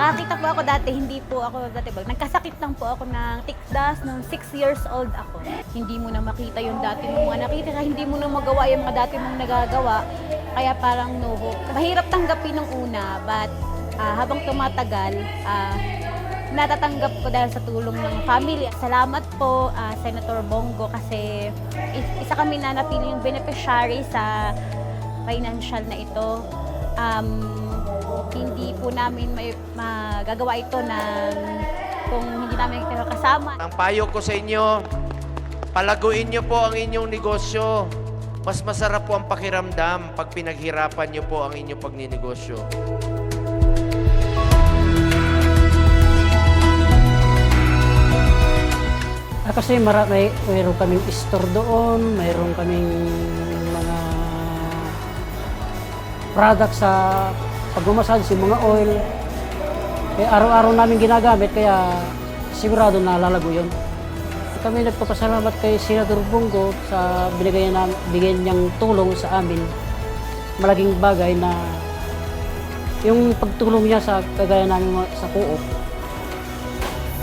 ako dati, hindi po ako dati ba, nagkasakit lang po ako ng tikdas nung 6 years old ako. Hindi mo na makita yung dati mong mga nakita, hindi mo na magawa yung mga dati mong nagagawa. Kaya parang no hope. Mahirap tanggapin nung una, but ah, habang tumatagal, ah, natatanggap ko dahil sa tulong ng family. Salamat po, ah, Senator Bongo, kasi is- isa kami na napili yung beneficiary sa financial na ito. Um, hindi po namin may, magagawa ito ng kung hindi namin kayo kasama. Ang payo ko sa inyo, palaguin nyo po ang inyong negosyo. Mas masarap po ang pakiramdam pag pinaghirapan nyo po ang inyong pagninegosyo. Ah, kasi mara, may, mayroon kaming store doon, mayroon kaming product sa pagmamassage, yung mga oil. Kaya araw-araw namin ginagamit, kaya sigurado na lalago yun. Kami nagpapasalamat kay Senator Bongo sa binigay na, bigay niyang tulong sa amin. Malaking bagay na yung pagtulong niya sa kagaya namin sa co-op.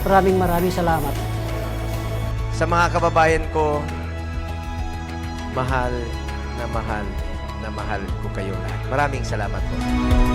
Maraming maraming salamat. Sa mga kababayan ko, mahal na mahal na mahal ko kayo lahat. Maraming salamat po.